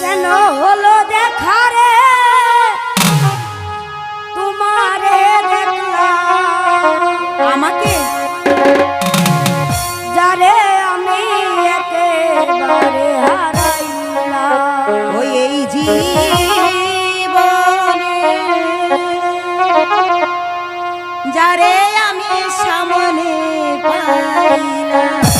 কেন হলো দেখা রে? তোমারে আমাকে? যারে আমি একেবারে হারাইলাম। ওই এই জীবনে। যারে আমি সামনে পাইলাম।